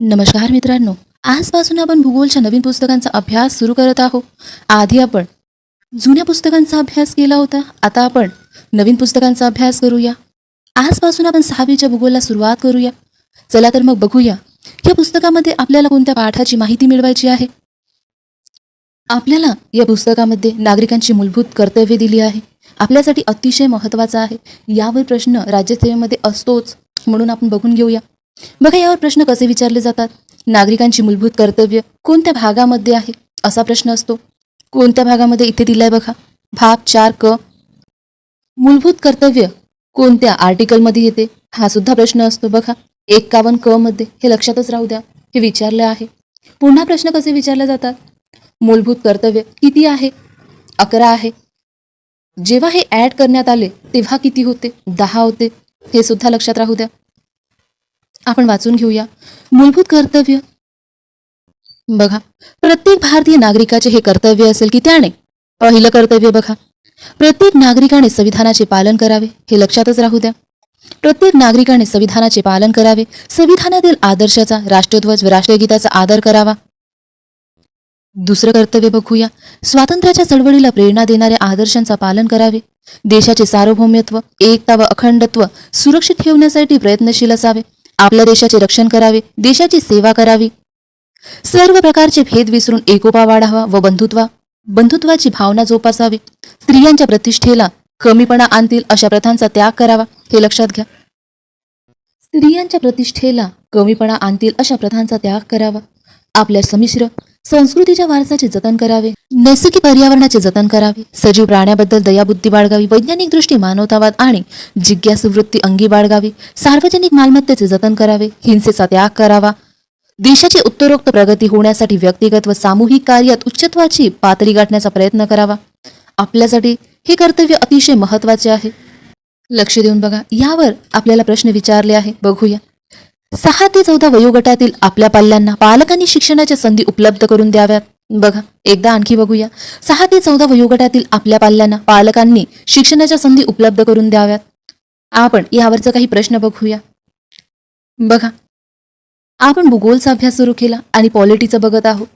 नमस्कार मित्रांनो आजपासून आपण भूगोलच्या नवीन पुस्तकांचा अभ्यास सुरू करत आहोत. आधी आपण जुन्या पुस्तकांचा अभ्यास केला होता आता आपण नवीन पुस्तकांचा अभ्यास करूया. आजपासून आपण सहावीच्या भूगोलला सुरुवात करूया. चला तर मग बघूया या पुस्तकामध्ये आपल्याला कोणत्या पाठाची माहिती मिळवायची आहे? आपल्याला या पुस्तकामध्ये नागरिकांची मूलभूत कर्तव्ये दिली आहे. आपल्यासाठी अतिशय महत्त्वाचा आहे. यावर प्रश्न राज्यसेवेमध्ये असतोच म्हणून आपण बघून घेऊया. बघा यावर प्रश्न कसे विचारले जातात? नागरिकांची मूलभूत कर्तव्य कोणत्या भागामध्ये आहे? असा प्रश्न असतो. कोणत्या भागामध्ये? इथे दिलाय बघा. भाग चार क. मूलभूत कर्तव्य कोणत्या आर्टिकलमध्ये येते? हा सुद्धा प्रश्न असतो बघा. एक्कावन्न क मध्ये. हे लक्षातच राहू द्या. हे विचारलं आहे. पुन्हा प्रश्न कसे विचारले जातात? मूलभूत कर्तव्य किती आहे? अकरा आहे. जेव्हा हे ऍड करण्यात आले तेव्हा किती होते? दहा होते. हे सुद्धा लक्षात राहू द्या. आपण वाचून घेऊया. मूलभूत कर्तव्य. बघा प्रत्येक भारतीय नागरिकाचे हे कर्तव्य असेल की त्याने पहिलं कर्तव्य बघा. प्रत्येक नागरिकाने संविधानाचे पालन करावे हे लक्षातच राहू द्या. प्रत्येक नागरिकाने संविधानाचे पालन करावे संविधानातील आदर्शाचा राष्ट्रध्वज व राष्ट्रगीताचा आदर करावा. दुसरं कर्तव्य बघूया. स्वातंत्र्याच्या चळवळीला प्रेरणा देणाऱ्या आदर्शांचा पालन करावे. देशाचे सार्वभौमत्व एकता व अखंडत्व सुरक्षित ठेवण्यासाठी प्रयत्नशील असावे. आपल्या देशाचे रक्षण करावे देशाची सेवा करावी. सर्व प्रकारचे भेद विसरून एकोपा वाढावा व बंधुत्वा बंधुत्वाची भावना जोपासावी. स्त्रियांच्या प्रतिष्ठेला कमीपणा आणतील अशा प्रथांचा त्याग करावा हे लक्षात घ्या. स्त्रियांच्या प्रतिष्ठेला कमीपणा आणतील अशा प्रथांचा त्याग करावा. आपल्या समिश्र संस्कृतीच्या वारसाचे जतन करावे नैसर्गिक पर्यावरणाचे जतन करावे. सजीव प्राण्याबद्दल दयाबुद्धी बाळगावी वैज्ञानिक दृष्टी मानवतावाद आणि जिज्ञासुवृत्ती अंगी बाळगावी. सार्वजनिक मालमत्तेचे जतन करावे हिंसेचा त्याग करावा. देशाची उत्तरोक्त प्रगती होण्यासाठी व्यक्तिगत व सामूहिक कार्यात उच्चत्वाची पातळी गाठण्याचा प्रयत्न करावा. आपल्यासाठी हे कर्तव्य अतिशय महत्त्वाचे आहे. लक्ष देऊन बघा यावर आपल्याला प्रश्न विचारले आहे. बघूया. सहा ते चौदा वयोगटातील आपल्या पाल्यांना पालकांनी शिक्षणाच्या संधी उपलब्ध करून द्याव्यात. बघा एकदा आणखी बघूया. सहा ते चौदा वयोगटातील आपल्या पाल्यांना पालकांनी शिक्षणाच्या संधी उपलब्ध करून द्याव्यात. आपण यावरचा काही प्रश्न बघूया. बघा आपण भूगोलचा अभ्यास सुरू केला आणि पॉलिटीचं बघत आहोत.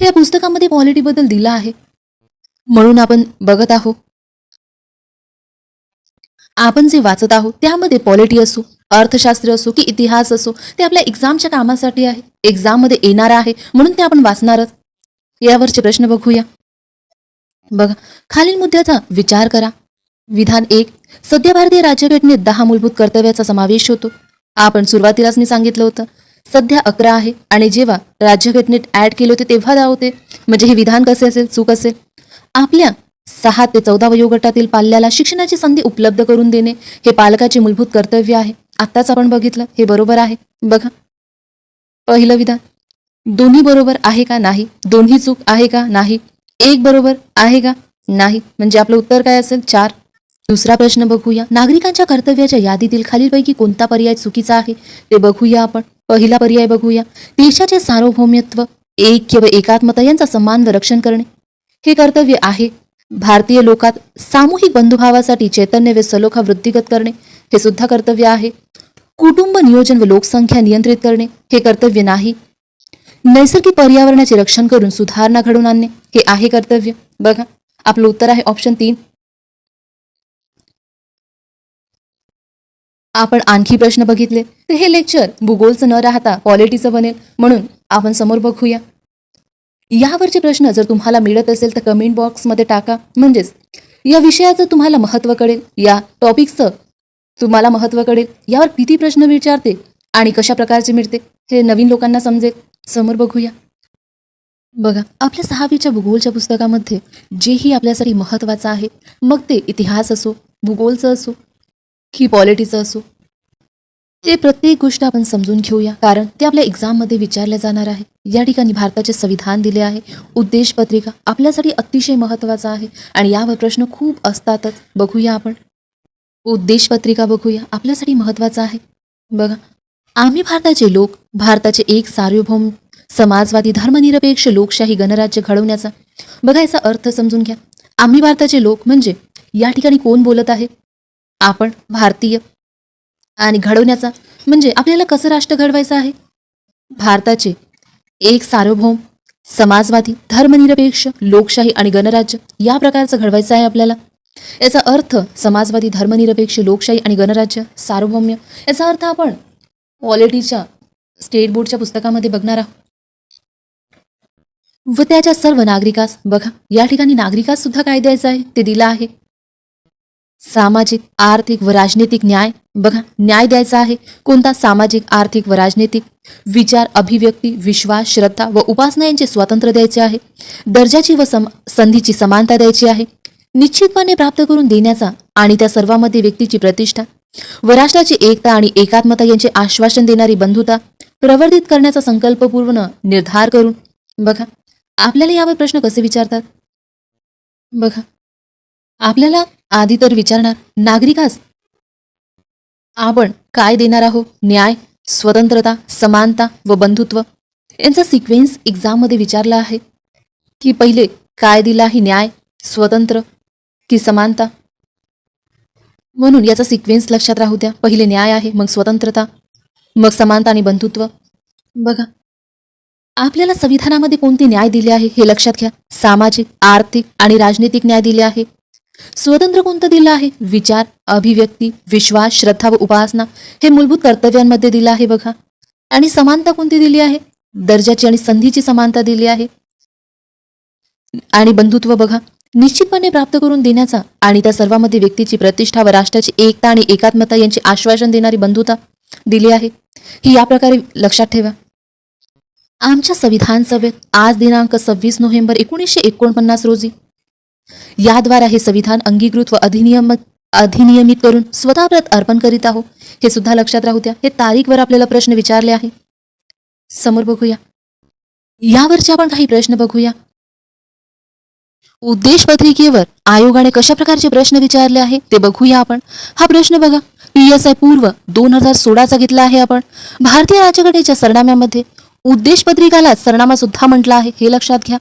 या पुस्तकामध्ये पॉलिटीबद्दल दिलं आहे. म्हणून आपण बघत आहोत. आपण जे वाचत आहोत त्यामध्ये पॉलिटी असो अर्थशास्त्र असो की इतिहास असो ते आपल्या एक्झामच्या कामासाठी आहे. एक्झाममध्ये येणार आहे म्हणून ते आपण वाचणारच यावरचे प्रश्न बघूया. बघा खालील मुद्द्याचा विचार करा. विधान एक सध्या भारतीय राज्यघटनेत दहा मूलभूत कर्तव्याचा समावेश होतो. आपण सुरुवातीलाच मी सांगितलं होतं. सध्या अकरा आहे आणि जेव्हा राज्यघटनेत ऍड केले होते तेव्हा दहा होते. म्हणजे हे विधान कसे असेल चूक असेल? आपल्या सहा ते चौदा वयोगटातील पाल्याला शिक्षणाची संधी उपलब्ध करून देणे हे पालकाचे मूलभूत कर्तव्य आहे. आत्ताच आपण बघितलं हे बरोबर आहे. बघा. पहिलं विधान. दोन्ही बरोबर आहे का नाही? दोन्ही चूक आहे का नाही? एक बरोबर आहे का नाही? म्हणजे आपलं उत्तर काय असेल? चार. दुसरा प्रश्न बघूया. नागरिकांच्या कर्तव्याच्या यादीतील खालीलपैकी कोणता पर्याय चुकीचा आहे? ते बघूया आपण. पहिला पर्याय बघूया. देशाचे सार्वभौमत्व एक व एकात्मता यांचा सन्मान व रक्षण करणे. हे कर्तव्य आहे भारतीय लोकात सामूहिक बंधुभावासाठी चैतन्य व सलोखा वृद्धिगत करणे हे सुद्धा कर्तव्य आहे. कुटुंब नियोजन व लोकसंख्या नियंत्रित करणे हे कर्तव्य नाही. नैसर्गिक पर्यावरणाचे रक्षण करून सुधारणा घडवून आणणे हे आहे कर्तव्य. बघा आपलं उत्तर आहे ऑप्शन तीन. आपण आणखी प्रश्न बघितले. तर हे लेक्चर भूगोलचं न राहता पॉलिटीचं बनेल म्हणून आपण समोर बघूया. यावरचे प्रश्न जर तुम्हाला मिळत असेल तर कमेंट बॉक्समध्ये टाका. म्हणजेच या विषयाचं तुम्हाला महत्त्व कळेल या टॉपिकचं तुम्हाला महत्त्व कळेल यावर किती प्रश्न विचारते आणि कशा प्रकारचे मिळते हे नवीन लोकांना समजेल. समोर बघूया. बघा आपल्या सहावीच्या भूगोलच्या पुस्तकामध्ये जेही आपल्यासाठी महत्त्वाचं आहे मग ते इतिहास असो भूगोलचं असो की पॉलिटीचं असो ते प्रत्येक गोष्ट आपण समजून घेऊया. कारण ते आपल्या एक्झाममध्ये विचारले जाणार आहे या ठिकाणी भारताचे संविधान दिले आहे. उद्देश पत्रिका आपल्यासाठी अतिशय महत्त्वाचा आहे. आणि यावर प्रश्न खूप असतातच. बघूया आपण. उद्देश पत्रिका बघूया. आपल्यासाठी महत्त्वाचं आहे. बघा. आम्ही भारताचे लोक भारताचे एक सार्वभौम समाजवादी धर्मनिरपेक्ष लोकशाही गणराज्य घडवण्याचा बघा याचा अर्थ समजून घ्या. आम्ही भारताचे लोक म्हणजे या ठिकाणी कोण बोलत आहे? आपण भारतीय आणि घडवण्याचा. म्हणजे आपल्याला कसं राष्ट्र घडवायचं आहे? भारताचे एक सार्वभौम समाजवादी धर्मनिरपेक्ष लोकशाही आणि गणराज्य या प्रकारचं घडवायचं आहे आपल्याला. याचा अर्थ समाजवादी धर्मनिरपेक्ष लोकशाही आणि गणराज्य सार्वभौम्य. याचा अर्थ आपण पॉलिटीच्या स्टेट बोर्डच्या पुस्तकामध्ये बघणार आहोत. व त्याच्या सर्व नागरिकास बघा या ठिकाणी नागरिकास सुद्धा काय द्यायचं आहे? ते दिलं आहे. सामाजिक आर्थिक व राजनीतिक न्याय. बघा न्याय द्यायचा आहे. कोणता सामाजिक आर्थिक व राजनीतिक? विचार अभिव्यक्ती विश्वास श्रद्धा व उपासना यांचे स्वातंत्र्य द्यायचे आहे. दर्जाची व सम संधीची समानता द्यायची आहे. निश्चितपणे प्राप्त करून देण्याचा आणि त्या सर्वांमध्ये व्यक्तीची प्रतिष्ठा. व राष्ट्राची एकता आणि एकात्मता यांचे आश्वासन देणारी बंधुता प्रवर्धित करण्याचा संकल्पपूर्ण निर्धार करून. बघा आपल्याला यावर प्रश्न कसे विचारतात? बघा आपल्याला आधी तर विचारणार नागरिकास आपण काय देणार आहोत? न्याय स्वतंत्रता समानता व बंधुत्व? यांचा सिक्वेन्स एक्झाममध्ये विचारला आहे. की पहिले काय दिला आहे न्याय स्वतंत्र की समानता? म्हणून याचा सिक्वेन्स लक्षात राहू द्या. पहिले न्याय आहे मग स्वतंत्रता मग समानता आणि बंधुत्व. बघा आपल्याला संविधानामध्ये कोणते न्याय दिले आहे हे लक्षात घ्या. सामाजिक आर्थिक आणि राजनीतिक न्याय दिले आहे. स्वतंत्र कोणतं दिलं आहे? विचार अभिव्यक्ती विश्वास श्रद्धा व उपासना हे मूलभूत कर्तव्यांमध्ये दिलं आहे बघा. आणि समानता कोणती दिली आहे? दर्जाची आणि संधीची समानता दिली आहे. आणि बंधुत्व बघा. निश्चितपणे प्राप्त करून देण्याचा आणि त्या सर्वांमध्ये व्यक्तीची प्रतिष्ठा व राष्ट्राची एकता आणि एकात्मता यांचे आश्वासन देणारी बंधुता दिली आहे. ही या प्रकारे लक्षात ठेवा. आमच्या संविधान सभेत आज दिनांक सव्वीस नोव्हेंबर एकोणीसशे एकोणपन्नास रोजी याद्वारा हे संविधान अंगीकृत व अधिनियम अधिनियमित करून स्वतः अर्पण करीत आहो हे सुद्धा लक्षात राहू द्या. हे तारीखवर आपल्याला प्रश्न विचारले आहे. समोर बघूया. यावरचे आपण काही प्रश्न बघूया. उद्देश पत्रिकेवर आयोगाने कशा प्रकारचे प्रश्न विचारले आहे ते बघूया आपण. हा प्रश्न बघा. पी एस आय पूर्व दोन हजार सोळाचा घेतला आहे आपण. भारतीय राज्यघटनेच्या सरनाम्यामध्ये उद्देश पत्रिकाला सरनामा सुद्धा म्हटला आहे. हे लक्षात घ्या.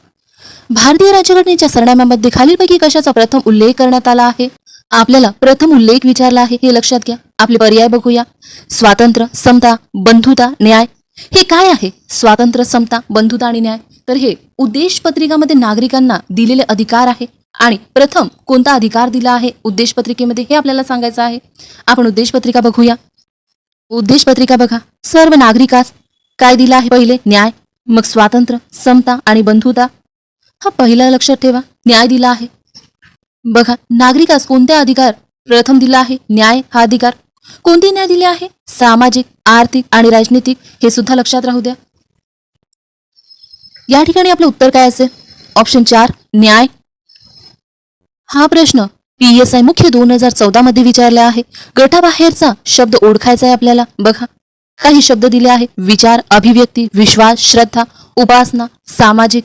भारतीय राज्यघटनेच्या सरनाम्यामध्ये खालीलपैकी कशाचा प्रथम उल्लेख करण्यात आला आहे? आपल्याला प्रथम उल्लेख विचारला आहे हे लक्षात घ्या. आपले पर्याय बघूया. स्वातंत्र्य समता बंधुता न्याय. हे काय आहे? स्वातंत्र्य समता बंधुता आणि न्याय. तर हे उद्देश पत्रिकामध्ये नागरिकांना दिलेले अधिकार आहे. आणि प्रथम कोणता अधिकार दिला आहे उद्देश पत्रिकेमध्ये? हे आपल्याला सांगायचं आहे. आपण उद्देश पत्रिका बघूया. उद्देश पत्रिका बघा. सर्व नागरिकास काय दिला आहे पहिले? न्याय. मग स्वातंत्र्य समता आणि बंधुता. हा पहिला लक्षात ठेवा. न्याय दिला आहे. बघा नागरिकास कोणत्या अधिकार? प्रथम दिला आहे न्याय हा अधिकार. कोणते न्याय दिले आहे? सामाजिक आर्थिक आणि राजनीतिक हे सुद्धा लक्षात राहू द्या. या ठिकाणी आपलं उत्तर काय असेल? ऑप्शन चार न्याय. हा प्रश्न पीएसआय मुख्य दोन हजार चौदा मध्ये विचारला आहे. गटाबाहेरचा शब्द ओळखायचा आहे आपल्याला. बघा काही शब्द दिले आहे. विचार अभिव्यक्ती विश्वास श्रद्धा उपासना सामाजिक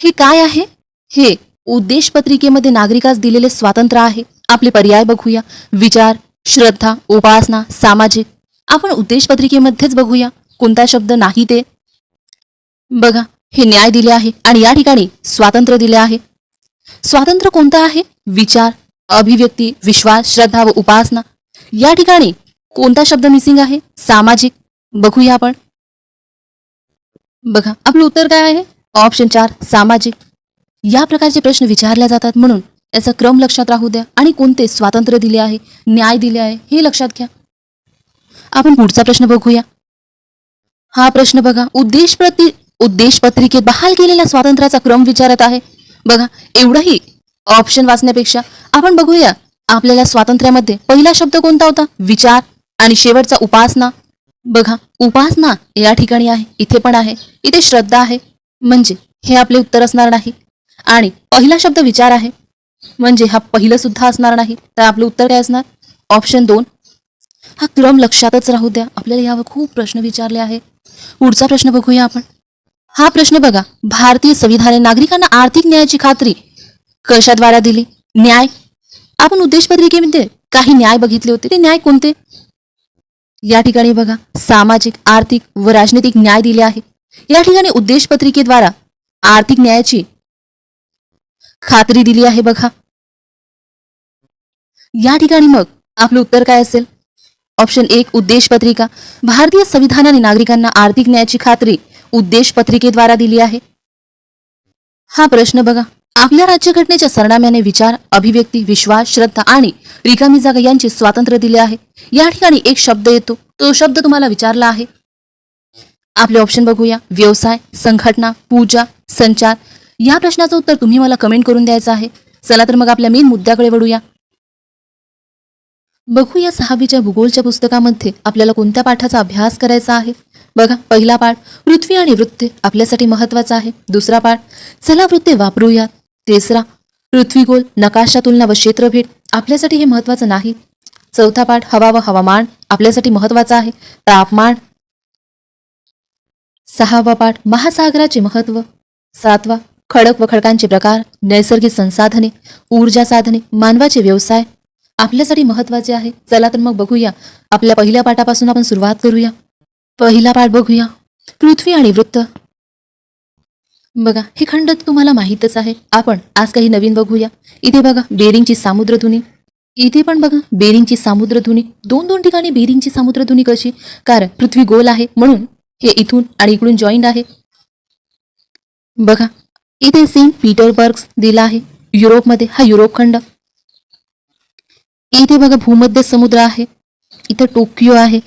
हे काय आहे? हे उद्देश पत्रिकेमध्ये नागरिकास दिलेले स्वातंत्र्य आहे. आपले पर्याय बघूया. विचार श्रद्धा उपासना सामाजिक. आपण उद्देश पत्रिकेमध्येच बघूया. कोणता शब्द नाही ते? बघा हे न्याय दिले आहे आणि या ठिकाणी स्वातंत्र्य दिले आहे. स्वातंत्र्य कोणतं आहे? विचार अभिव्यक्ती विश्वास श्रद्धा व उपासना. या ठिकाणी कोणता शब्द मिसिंग आहे? सामाजिक. बघूया आपण. बघा आपलं उत्तर काय आहे? ऑप्शन चार सामाजिक. या प्रकारचे प्रश्न विचारले जातात म्हणून याचा क्रम लक्षात राहू द्या आणि कोणते स्वातंत्र्य दिले आहे न्याय दिले आहे हे लक्षात घ्या. आपण पुढचा प्रश्न बघूया. हा प्रश्न बघा उद्देश प्रति उद्देश पत्रिकेत बहाल केलेल्या स्वातंत्र्याचा क्रम विचारत आहे. बघा एवढंही ऑप्शन वाचण्यापेक्षा आपण बघूया आपल्याला स्वातंत्र्यामध्ये पहिला शब्द कोणता होता? विचार आणि शेवटचा उपासना. बघा उपासना या ठिकाणी आहे इथे पण आहे इथे श्रद्धा आहे. म्हणजे हे आपले उत्तर असणार नाही. आणि पहिला शब्द विचार आहे. म्हणजे हा पहिलं सुद्धा असणार नाही. तर आपलं उत्तर काय असणार? ऑप्शन दोन. हा क्रम लक्षातच राहू द्या. आपल्याला यावर खूप प्रश्न विचारले आहे पुढचा प्रश्न बघूया आपण. हा प्रश्न बघा. भारतीय संविधाने नागरिकांना आर्थिक न्यायाची खात्री कशाद्वारा दिली? न्याय. आपण उद्देश पत्रिकेमध्ये काही न्याय बघितले होते. ते न्याय कोणते? या ठिकाणी बघा. सामाजिक आर्थिक व राजनैतिक न्याय दिले आहे या ठिकाणी उद्देश पत्रिकेद्वारा आर्थिक न्यायाची खात्री दिली आहे बघा. या ठिकाणी मग आपलं उत्तर काय असेल? ऑप्शन एक उद्देश पत्रिका. भारतीय संविधानाने नागरिकांना आर्थिक न्यायाची खात्री उद्देश पत्रिकेद्वारा दिली आहे. हा प्रश्न बघा. आपल्या राज्यघटनेच्या सरनाम्याने विचार अभिव्यक्ती विश्वास श्रद्धा आणि रिकामी जागा यांचे स्वातंत्र्य दिले आहे. या ठिकाणी एक शब्द येतो. तो शब्द तुम्हाला विचारला आहे. आपले ऑप्शन बघूया. व्यवसाय संघटना पूजा संचार. या प्रश्नाचं उत्तर तुम्ही मला कमेंट करून द्यायचं आहे. चला तर मग आपल्या मेन मुद्द्याकडे वळूया. बघूया सहावीच्या भूगोलच्या पुस्तकामध्ये आपल्याला कोणत्या पाठाचा अभ्यास करायचा आहे? बघा पहिला पाठ पृथ्वी आणि वृत्ते आपल्यासाठी महत्त्वाचा आहे. दुसरा पाठ चला वृत्ते वापरूया. तिसरा पृथ्वी गोल नकाशा तुलना व क्षेत्रभेद आपल्यासाठी हे महत्वाचं नाही. चौथा पाठ हवा व हवामान आपल्यासाठी महत्त्वाचा आहे. तापमान सहावा पाठ महासागराचे महत्त्व सातवा खडक व खडकांचे प्रकार नैसर्गिक संसाधने ऊर्जा साधने मानवाचे व्यवसाय. आपल्यासाठी महत्त्वाचे आहे. चला तर मग बघूया. आपल्या पहिल्या पाठापासून आपण सुरुवात करूया. पहिला पाठ बघूया. पृथ्वी आणि वृत्त. बघा हे खंड तुम्हाला माहीतच आहे. आपण आज काही नवीन बघूया. इथे बघा बेरिंगची सामुद्रधुनी. इथे पण बघा बेरिंगची सामुद्रधुनी. दोन दोन ठिकाणी बेरिंगची सामुद्रधुनी कशी? कारण पृथ्वी गोल आहे म्हणून हे इथून आणि इकडून जॉईंट आहे. बघा इथे सेंट पीटरबर्ग दिला आहे. युरोपमध्ये हा युरोप खंड. इथे बघा भूमध्य समुद्र आहे. इथे टोकियो आहे.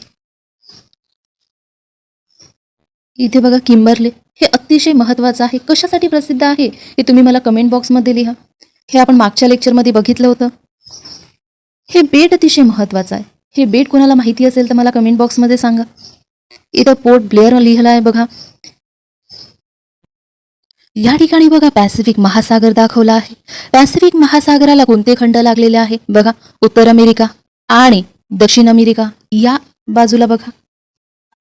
इथे बघा किंबरले हे अतिशय महत्वाचं आहे. कशासाठी प्रसिद्ध आहे? हे तुम्ही मला कमेंट बॉक्समध्ये लिहा. हे आपण मागच्या लेक्चरमध्ये बघितलं होतं. हे बेट अतिशय महत्वाचं आहे. हे बेट कोणाला माहिती असेल तर मला कमेंट बॉक्समध्ये सांगा. इथं पोर्ट ब्लेअर लिहिला आहे बघा. या ठिकाणी बघा पॅसिफिक महासागर दाखवला आहे. पॅसिफिक महासागराला कोणते खंड लागलेले आहे? बघा उत्तर अमेरिका आणि दक्षिण अमेरिका या बाजूला बघा.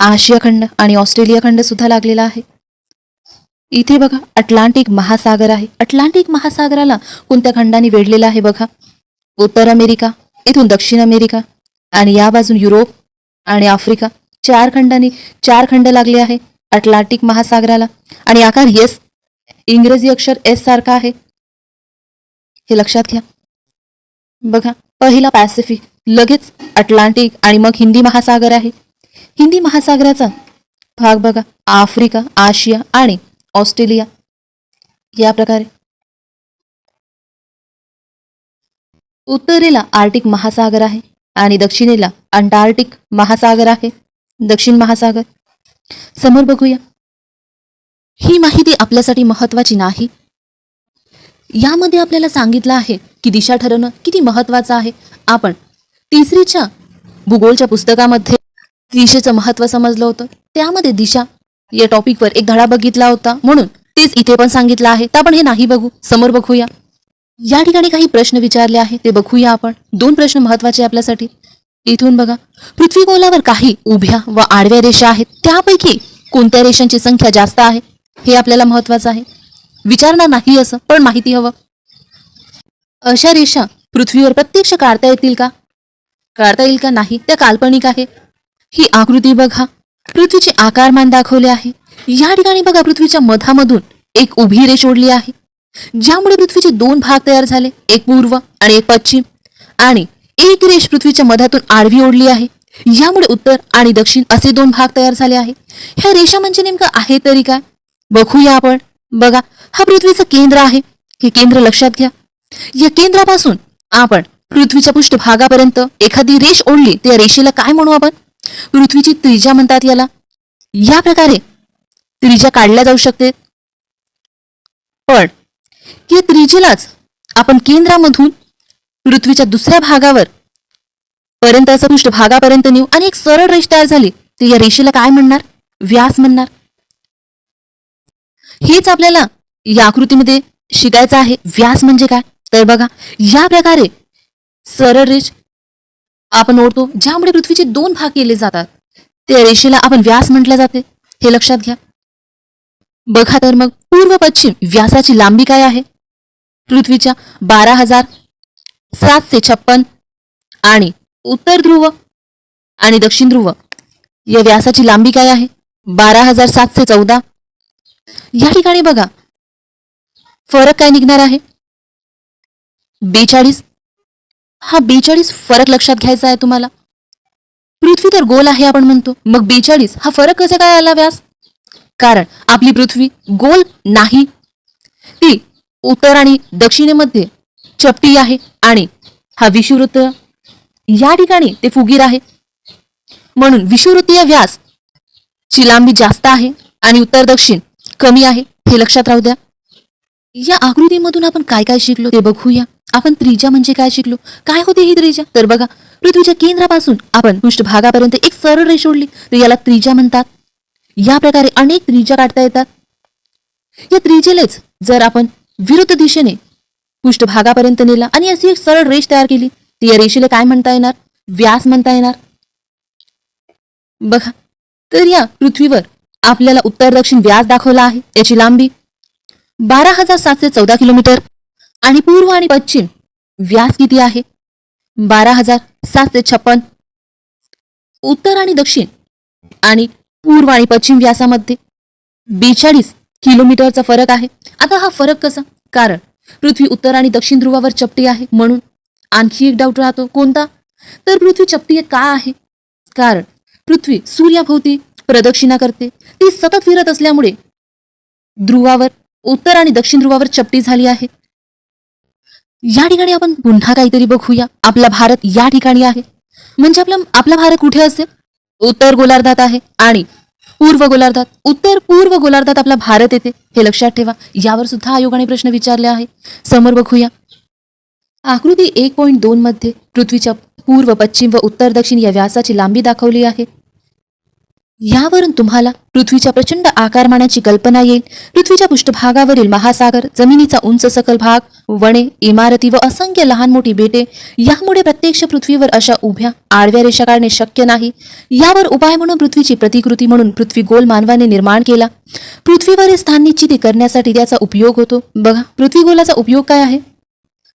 आशिया खंड आणि ऑस्ट्रेलिया खंड सुद्धा लागलेला आहे. इथे बघा अटलांटिक महासागर आहे. अटलांटिक महासागराला कोणत्या खंडाने वेढलेला आहे बघा? उत्तर अमेरिका इथून दक्षिण अमेरिका आणि या बाजून युरोप आणि आफ्रिका. चार खंडांनी चार खंड लागले आहे अटलांटिक महासागराला. आणि आकार येस इंग्रजी अक्षर एस सारखा आहे. हे लक्षात घ्या. बघा पहिला पॅसिफिक लगेच अटलांटिक आणि मग हिंदी महासागर आहे. हिंदी महासागराचा भाग बघा आफ्रिका आशिया आणि ऑस्ट्रेलिया. या प्रकारे. उत्तरेला आर्टिक महासागर आहे आणि दक्षिणेला अंटार्क्टिक महासागर आहे. दक्षिण महासागर. समोर बघूया. ही माहिती आपल्यासाठी महत्वाची नाही. यामध्ये आपल्याला सांगितलं आहे की दिशा ठरवणं किती महत्वाचं आहे. आपण तिसरीच्या भूगोलच्या पुस्तकामध्ये दिशेचं महत्त्व समजलं होतं. त्यामध्ये दिशा या टॉपिकवर एक धडा बघितला होता. म्हणून तेच इथे पण सांगितलं आहे. तर आपण हे नाही बघू समोर बघूया. या ठिकाणी काही प्रश्न विचारले आहे ते बघूया आपण. दोन प्रश्न महत्त्वाचे आपल्यासाठी. इथून बघा. पृथ्वी गोलावर काही उभ्या व आडव्या रेषा आहेत. त्यापैकी कोणत्या रेषांची संख्या जास्त आहे? हे आपल्याला महत्वाचं आहे. विचारणार नाही असं पण माहिती हवं. अशा रेषा पृथ्वीवर प्रत्यक्ष काढता येतील का? काढता येईल का नाही? त्या काल्पनिक आहे. ही आकृती बघा. पृथ्वीचे आकारमान दाखवले आहे. या ठिकाणी बघा पृथ्वीच्या मधामधून एक उभी रेष ओढली आहे. ज्यामुळे पृथ्वीचे दोन भाग तयार झाले. एक पूर्व आणि एक पश्चिम. आणि एक रेष पृथ्वीच्या मधातून आडवी ओढली आहे. यामुळे उत्तर आणि दक्षिण असे दोन भाग तयार झाले आहे. ह्या रेषा म्हणजे नेमकं आहे तरी काय? बघूया आपण. बघा हा पृथ्वीचं केंद्र आहे. हे केंद्र लक्षात घ्या. या केंद्रापासून आपण पृथ्वीच्या पृष्ठभागापर्यंत एखादी रेष ओढली त्या रेषेला काय म्हणू आपण? पृथ्वीची त्रिज्या म्हणतात याला. या प्रकारे त्रिज्या काढल्या जाऊ शकते. पण या त्रिजेलाच आपण केंद्रामधून पृथ्वीच्या दुसऱ्या भागावर. पर्यंत असं पृष्ठभागापर्यंत नेऊ. आणि एक सरळ रेष तयार झाली. तर या रेषेला काय म्हणणार? व्यास म्हणणार. हेच आपल्याला या आकृतीमध्ये शिकायचं आहे. व्यास म्हणजे काय? तर बघा या प्रकारे सरळ रेष आपण ओढतो. ज्यामुळे पृथ्वीचे दोन भाग केले जातात. त्या रेषेला आपण व्यास म्हटले जाते. हे लक्षात घ्या. बघा तर मग पूर्व पश्चिम व्यासाची लांबी काय आहे? पृथ्वीच्या बारा हजार सातशे छप्पन आणि उत्तर ध्रुव आणि दक्षिण ध्रुव. या व्यासाची लांबी काय आहे? बारा हजार सातशे चौदा. या ठिकाणी बघा. फरक काय निघणार आहे? बेचाळीस. हा बेचाळीस फरक लक्षात घ्यायचा आहे तुम्हाला. पृथ्वी तर गोल आहे आपण म्हणतो. मग बेचाळीस हा फरक कसा काय आला व्यास? कारण आपली पृथ्वी गोल नाही. ती उत्तर आणि दक्षिणेमध्ये चपटी आहे आणि हा विषुवृत्त या ठिकाणी ते फुगीर आहे. म्हणून विषुवृत्तीय व्यास ची लांबी जास्त आहे आणि उत्तर दक्षिण कमी आहे हे लक्षात राहू द्या. या आकृतीमधून आपण काय काय शिकलो ते बघूया. आपण त्रिज्या म्हणजे काय शिकलो? काय होते ही त्रिज्या? तर बघा पृथ्वीच्या केंद्रापासून आपण पृष्ठभागापर्यंत एक सरळ रेष ओढली तर याला त्रिज्या म्हणतात. या प्रकारे अनेक त्रिज्या काढता येतात. या त्रिजेलेच जर आपण विरुद्ध दिशेने पृष्ठभागापर्यंत नेला आणि अशी एक सरळ रेष तयार केली. ती या रेषेला काय म्हणता येणार? व्यास म्हणता येणार. बघा तर या पृथ्वीवर आपल्याला उत्तर दक्षिण व्यास दाखवला आहे याची लांबी बारा हजार सातशे चौदा किलोमीटर आणि पूर्व आणि पश्चिम व्यास किती आहे? बारा हजार सातशे छप्पन. उत्तर आणि दक्षिण आणि पूर्व आणि पश्चिम व्यासामध्ये बेचाळीस किलोमीटरचा फरक आहे. आता हा फरक कसा? कारण पृथ्वी उत्तर आणि दक्षिण ध्रुवावर चपटी आहे म्हणून आणखी एक डाऊट राहतो. कोणता? तर पृथ्वी चपटी का आहे? कारण पृथ्वी सूर्याभोवती प्रदक्षिणा करते. ती सतत फिरत असल्यामुळे ध्रुवावर उत्तर आणि दक्षिण ध्रुवावर चपटी झाली आहे. या ठिकाणी आपण पुन्हा काहीतरी बघूया. आपला भारत या ठिकाणी आहे. म्हणजे आपला आपला भारत कुठे असेल? उत्तर गोलार्धात आहे आणि पूर्व गोलार्धात उत्तर पूर्व गोलार्धात आपला भारत येते. हे लक्षात ठेवा. यावर सुद्धा आयोगाने प्रश्न विचारले आहे समोर बघूया. आकृती एक पॉईंट दोन मध्ये पृथ्वीच्या पूर्व पश्चिम व उत्तर दक्षिण या व्यासाची लांबी दाखवली आहे. यावरून तुम्हाला पृथ्वीच्या प्रचंड आकारमानाची कल्पना येईल. पृथ्वीच्या पृष्ठभागावरील महासागर जमिनीचा उंच सकल भाग वने इमारती व असंख्य लहान मोठी बेटे यामुळे प्रत्यक्ष पृथ्वीवर अशा उभ्या आडव्या रेषा काढणे शक्य नाही. यावर उपाय म्हणून पृथ्वीची प्रतिकृती म्हणून पृथ्वी गोल मानवाने निर्माण केला. पृथ्वीवरील स्थान निश्चिती करण्यासाठी त्याचा उपयोग होतो. बघा पृथ्वी गोलाचा उपयोग काय आहे?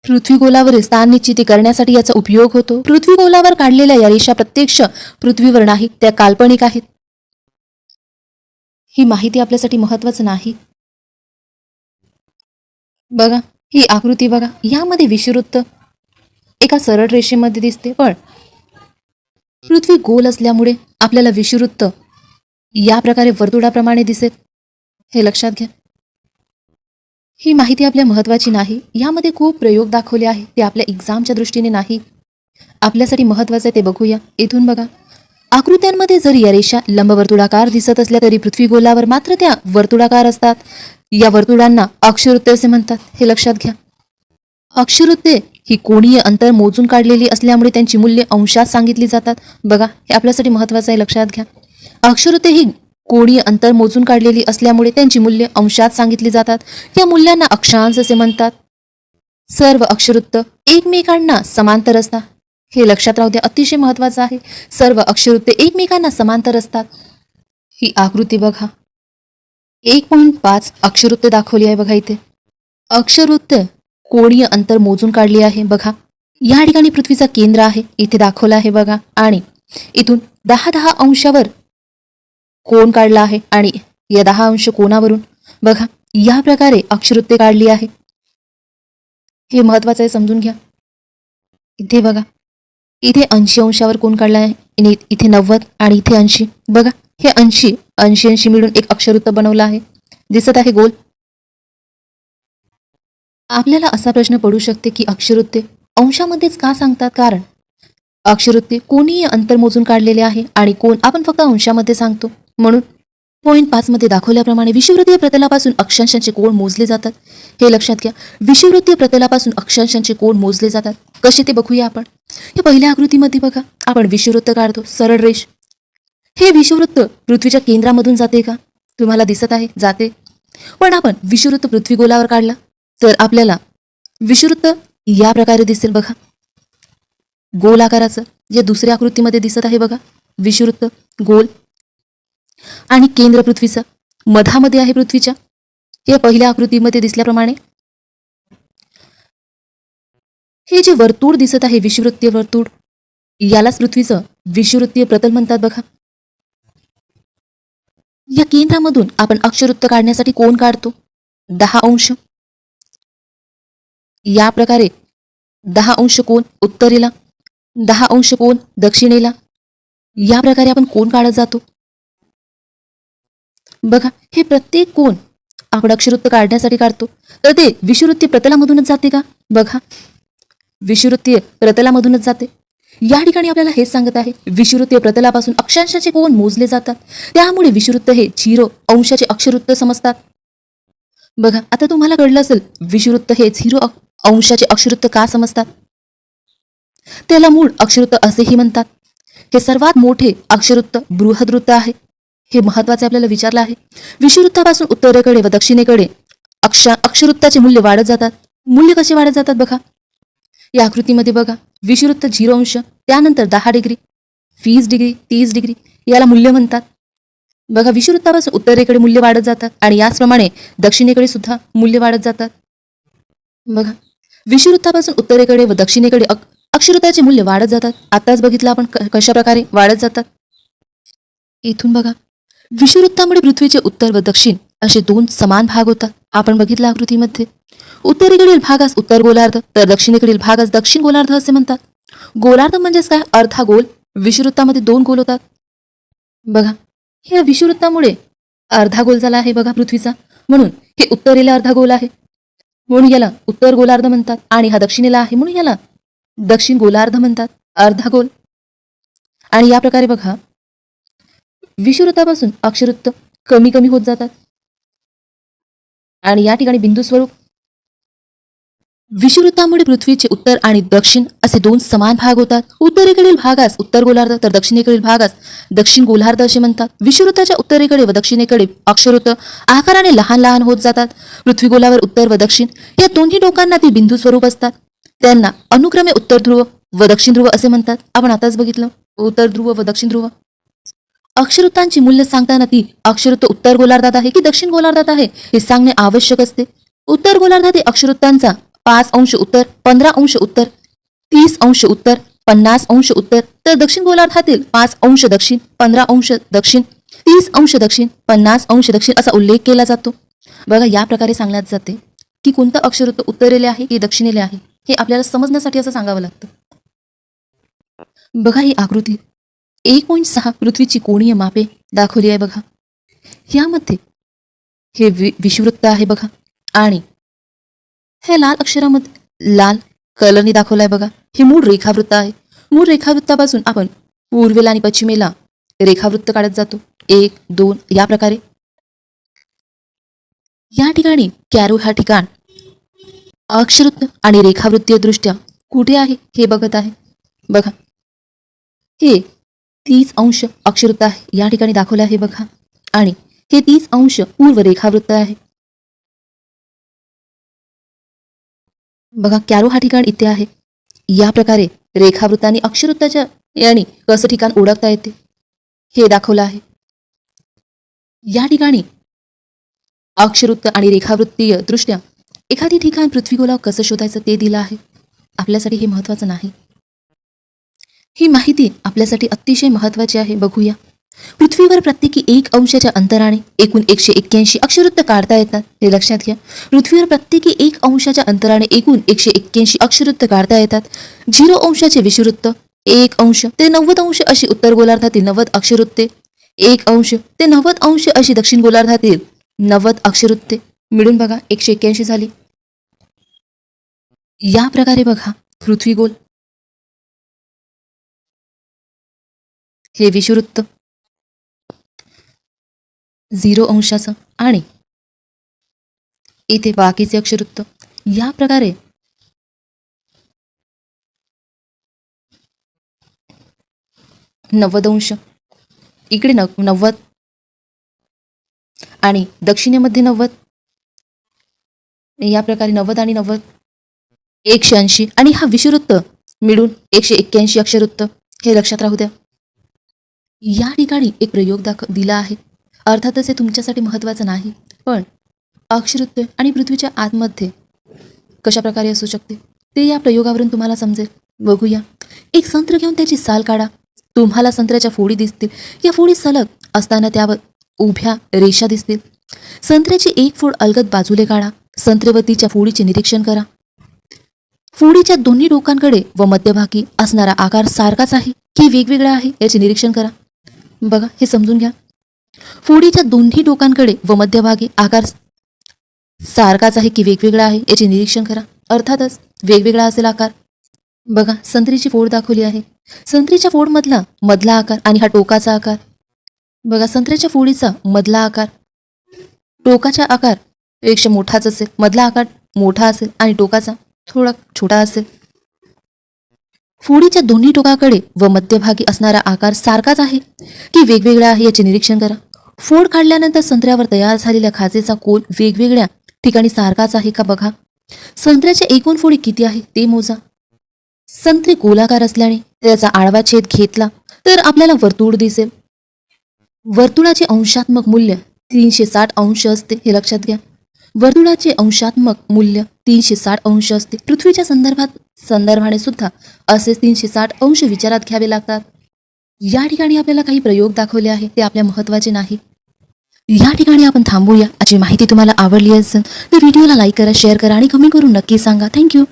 पृथ्वी गोलावरील स्थान निश्चिती करण्यासाठी याचा उपयोग होतो. पृथ्वी गोलावर काढलेल्या या रेषा प्रत्यक्ष पृथ्वीवर नाही त्या काल्पनिक आहेत. ही माहिती आपल्यासाठी महत्वाचं नाही. बघा ही आकृती बघा यामध्ये विषुवृत्त एका सरळ रेषेमध्ये दिसते पण पृथ्वी गोल असल्यामुळे आपल्याला विषुवृत्त या प्रकारे वर्तुळाप्रमाणे दिसेल. हे लक्षात घ्या. ही माहिती आपल्या महत्वाची नाही यामध्ये खूप प्रयोग दाखवले आहे ते आपल्या एक्झामच्या दृष्टीने नाही. आपल्यासाठी महत्वाचं आहे ते बघूया. इथून बघा. आकृत्यांमध्ये जरी या रेषा लंबवर्तुळाकार दिसत असल्या तरी पृथ्वी गोलावर मात्र त्या वर्तुळाकार असतात. या वर्तुळांना अक्षरवृत्ते असे म्हणतात. हे लक्षात घ्या. अक्षरवृत्ते ही कोणीय अंतर मोजून काढलेली असल्यामुळे त्यांची मूल्ये अंशात सांगितली जातात. बघा हे आपल्यासाठी महत्वाचं आहे. लक्षात घ्या. अक्षरवृत्ते ही कोणीय अंतर मोजून काढलेली असल्यामुळे त्यांची मूल्ये अंशात सांगितली जातात. या मूल्यांना अक्षांश असे म्हणतात. सर्व अक्षरवृत्त एकमेकांना समांतर असतात. हे लक्षात राहू द्या अतिशय महत्वाचं आहे. सर्व अक्षरवृत्ते एकमेकांना समांतर असतात. ही आकृती बघा. एक पॉईंट पाच अक्षरवृत्ते दाखवली आहे बघा इथे. अक्षरवृत्त कोणीय अंतर मोजून काढली आहे बघा. या ठिकाणी पृथ्वीचा केंद्र आहे इथे दाखवला आहे बघा. आणि इथून दहा दहा अंशावर कोण काढला आहे आणि या दहा अंश कोणावरून बघा या प्रकारे अक्षरवृत्ते काढली आहे. हे महत्वाचं आहे समजून घ्या. इथे बघा. इथे ऐंशी अंशावर कोण काढला आहे इथे नव्वद आणि इथे ऐंशी. बघा हे ऐंशी ऐंशी ऐंशी मिळून एक अक्षरवृत्त बनवलं आहे. दिसत आहे गोल. आपल्याला असा प्रश्न पडू शकते की अक्षरवृत्ते अंशामध्येच का सांगतात? कारण अक्षरवृत्ते कोणीही अंतर मोजून काढलेले आहे आणि कोण आपण फक्त अंशामध्ये सांगतो. म्हणून पॉईंट पाच मध्ये दाखवल्याप्रमाणे विषुवृत्तीय प्रतलापासून अक्षांशांचे कोण मोजले जातात? हे लक्षात घ्या. विषुवृत्तीय प्रतलापासून अक्षांशांचे कोण मोजले जातात? कसे ते बघूया आपण. या पहिल्या आकृतीमध्ये बघा. आपण विषुवृत्त काढतो. सरळ रेष. हे विषुवृत्त पृथ्वीच्या केंद्रामधून जाते का? तुम्हाला दिसत आहे. जाते. पण आपण विषुवृत्त पृथ्वी गोलावर काढला तर आपल्याला विषुवृत्त या प्रकारे दिसेल बघा. गोल आकाराचं या दुसऱ्या आकृतीमध्ये दिसत आहे बघा. विषुवृत्त गोल. आणि केंद्र पृथ्वीचं. मधामध्ये आहे पृथ्वीच्या. या पहिल्या आकृतीमध्ये दिसल्याप्रमाणे. हे जे वर्तुळ दिसत आहे विषुवृत्तीय वर्तुळ यालाच पृथ्वीचं विषुवृत्तीय प्रतल म्हणतात बघा. या केंद्रामधून आपण अक्षरवृत्त काढण्यासाठी कोण काढतो? दहा अंश. या प्रकारे दहा अंश कोण? उत्तरेला. दहा अंश कोण? दक्षिणेला. या प्रकारे आपण कोण काढत जातो? बघा हे प्रत्येक कोण आपण अक्षवृत्त काढण्यासाठी काढतो? तर ते विषुवृत्ती प्रतलामधूनच जाते का? बघा. विषुवृत्तीय प्रतलामधूनच जाते. या ठिकाणी आपल्याला हेच सांगत आहे विषुवृत्तीय प्रतलापासून अक्षांशाचे कोण मोजले जातात. त्यामुळे विषुवृत्त हे झिरो अंशाचे अक्षवृत्त समजतात. बघा आता तुम्हाला कळलं असेल विषुवृत्त हे झिरो अंशाचे अक्षवृत्त का समजतात? त्याला मूळ अक्षवृत्त असेही म्हणतात. हे सर्वात मोठे अक्षवृत्त बृहदवृत्त आहे. हे महत्त्वाचे आपल्याला विचारलं आहे. विषुवृत्तापासून उत्तरेकडे व दक्षिणेकडे अक्ष अक्षरवृत्ताचे मूल्य वाढत जातात. मूल्य कसे वाढत जातात बघा. या आकृतीमध्ये बघा. विषुवृत्त झिरो अंश त्यानंतर दहा डिग्री वीस डिग्री तीस डिग्री याला मूल्य म्हणतात. बघा विषुवृत्तापासून उत्तरेकडे मूल्य वाढत जातात आणि याचप्रमाणे दक्षिणेकडे सुद्धा मूल्य वाढत जातात. बघा. विषुवृत्तापासून उत्तरेकडे व दक्षिणेकडे अक- अक्षरवृत्ताचे मूल्य वाढत जातात. आताच बघितलं आपण क- कशा प्रकारे वाढत जातात. इथून बघा. विषुवृत्तामुळे पृथ्वीचे उत्तर व दक्षिण असे दोन समान भाग होतात. आपण बघितलं आकृतीमध्ये. उत्तरेकडील भागास उत्तर गोलार्ध तर दक्षिणेकडील भागास दक्षिण गोलार्ध असे म्हणतात. गोलार्ध म्हणजेच काय? अर्धा गोल. विषुवृत्तामध्ये दोन गोल होतात. बघा हे विषुवृत्तामुळे अर्धा गोल झाला आहे बघा पृथ्वीचा. म्हणून हे उत्तरेला अर्धा गोल आहे. म्हणून याला उत्तर गोलार्ध म्हणतात आणि हा दक्षिणेला आहे. म्हणून याला दक्षिण गोलार्ध म्हणतात. अर्धा गोल. आणि या प्रकारे बघा विषुवृत्तापासून अक्षरवृत्त कमी कमी होत जातात. आणि या ठिकाणी बिंदू स्वरूप विषुवृत्तामुळे पृथ्वीचे उत्तर आणि दक्षिण असे दोन समान भाग होतात. उत्तरेकडील भागास उत्तर गोलार्ध तर दक्षिणेकडील भागास दक्षिण गोलार्ध असे म्हणतात. विषुवृत्ताच्या उत्तरेकडे व दक्षिणेकडे अक्षरवृत्त आकाराने लहान लहान होत जातात. पृथ्वी गोलावर उत्तर व दक्षिण या दोन्ही टोकांना ती बिंदू स्वरूप असतात. त्यांना अनुक्रमे उत्तर ध्रुव व दक्षिण ध्रुव असे म्हणतात. आपण आताच बघितलं. उत्तर ध्रुव व दक्षिण ध्रुव. अक्षरवृत्तांची मूल्य सांगताना ती अक्षरवृत्त उत्तर गोलार्धात आहे की दक्षिण गोलार्धात आहे हे सांगणे आवश्यक असते. उत्तर गोलार्धातील अक्षरवृत्तांचा पाच अंश उत्तर पंधरा अंश उत्तर तीस अंश उत्तर पन्नास अंश उत्तर तर दक्षिण गोलार्धातील पाच अंश दक्षिण पंधरा अंश दक्षिण तीस अंश दक्षिण पन्नास अंश दक्षिण असा उल्लेख केला जातो. बघा या प्रकारे सांगण्यात जाते की कोणतं अक्षरवृत्त उत्तरेले आहे की दक्षिणेले आहे हे आपल्याला समजण्यासाठी असं सांगावं लागतं. बघा ही आकृती. एक पॉईंट सहा पृथ्वीची कोणीय मापे? दाखवली आहे बघा. यामध्ये हे वि विषुवृत्त आहे बघा. आणि हे लाल अक्षरामध्ये लाल कलरने दाखवलं आहे बघा. हे मूळ रेखावृत्त आहे. मूळ रेखावृत्तापासून आपण पूर्वेला आणि पश्चिमेला रेखावृत्त काढत जातो. एक दोन या प्रकारे. या ठिकाणी कॅरो हा ठिकाण अक्षरवृत्त आणि रेखावृत्तीय दृष्ट्या कुठे आहे हे बघत आहे. बघा. हे तीस अंश अक्षरवृत्त आहे. या ठिकाणी दाखवलं आहे बघा. आणि हे तीस अंश पूर्व रेखावृत्त आहे. बघा कॅरो हा ठिकाण इथे आहे. या प्रकारे रेखावृत्ताने अक्षरवृत्ताच्या याने कसं ठिकाण ओळखता येते हे दाखवलं आहे. या ठिकाणी अक्षरवृत्त आणि रेखावृत्तीय दृष्ट्या एखादी ठिकाण पृथ्वीगोलावर कसं शोधायचं ते दिलं आहे. आपल्यासाठी हे महत्वाचं नाही. ही माहिती आपल्यासाठी अतिशय महत्वाची आहे. बघूया. पृथ्वीवर प्रत्येकी एक अंशाच्या अंतराने एकूण एकशे एक्क्याऐंशी अक्षरवृत्त काढता येतात. हे लक्षात घ्या. पृथ्वीवर प्रत्येकी एक अंशाच्या अंतराने एकूण एकशे एक्क्याऐंशी अक्षरवृत्त काढता येतात. झिरो अंशाचे विषुवृत्त एक अंश ते नव्वद अंश अशी उत्तर गोलार्धातील नव्वद अक्षरुत्ते एक अंश ते नव्वद अंश अशी दक्षिण गोलार्धातील नव्वद अक्षरुत्ते. मिळून बघा एकशे एक्क्याऐंशी झाली. या प्रकारे बघा पृथ्वी हे विषुवृत्त झिरो अंशाचं आणि इथे बाकीचे अक्षरवृत्त. या प्रकारे नव्वद अंश. इकडे न नव्वद. आणि दक्षिणेमध्ये नव्वद. या प्रकारे नव्वद आणि नव्वद. एकशे ऐंशी. आणि हा विषुवृत्त मिळून एकशे एक्क्याऐंशी अक्षरवृत्त. हे लक्षात राहू द्या. या ठिकाणी एक प्रयोग दाख दिला आहे. अर्थातच हे तुमच्यासाठी महत्त्वाचं नाही पण अक्षरवृत्त आणि पृथ्वीच्या आतमध्ये कशा प्रकारे असू शकते ते या प्रयोगावरून तुम्हाला समजेल. बघूया. एक संत्र घेऊन त्याची साल काढा. तुम्हाला संत्र्याच्या फोडी दिसतील. या फोडी सलग असताना त्यावर उभ्या रेषा दिसतील. संत्र्याची एक फोड अलगद बाजूले काढा. संत्रेवतीच्या फोडीचे निरीक्षण करा. फोडीच्या दोन्ही डोकांकडे व मध्यभागी असणारा आकार सारखाच आहे की वेगवेगळा आहे याचे निरीक्षण करा. बघा हे समजून घ्या. फोडीच्या दोन्ही टोकांकडे व मध्यभागी आकार सारखाच आहे की वेगवेगळा आहे याचे निरीक्षण करा. अर्थातच वेगवेगळा असेल आकार. बघा संत्रीची फोड दाखवली आहे. संत्रीच्या फोडमधला मधला आकार आणि हा टोकाचा आकार. बघा संत्र्याच्या फोडीचा मधला आकार. टोकाचा आकारपेक्षा मोठाच असेल. मधला आकार मोठा असेल आणि टोकाचा थोडा छोटा असेल. फोडीच्या दोन्ही टोकाकडे व मध्यभागी असणारा आकार सारखाच आहे. की वेगवेगळा आहे याचे निरीक्षण करा. फोड काढल्यानंतर संत्र्यावर तयार झालेल्या खाचेचा कोल वेगवेगळ्या ठिकाणी सारखाच आहे का बघा. संत्र्याच्या एकूण फोडी किती आहे ते मोजा. संत्री गोलाकार असल्याने त्याचा आडवा छेद घेतला तर आपल्याला वर्तुळ दिसेल. वर्तुळाचे अंशात्मक मूल्य तीनशे साठ अंश असते हे लक्षात घ्या. वर्तुळाचे अंशात्मक मूल्य तीनशे साठ अंश असते. पृथ्वीच्या संदर्भात संदर्भाने सुद्धा असे तीनशे साठ अंश विचारात घ्यावे लागतात. या ठिकाणी आपल्याला काही प्रयोग दाखवले आहे ते आपल्या महत्त्वाचे नाही. या ठिकाणी आपण थांबूया. अशी माहिती तुम्हाला आवडली असेल तर व्हिडिओला लाईक करा शेअर करा आणि कमेंट करून नक्की सांगा. थँक्यू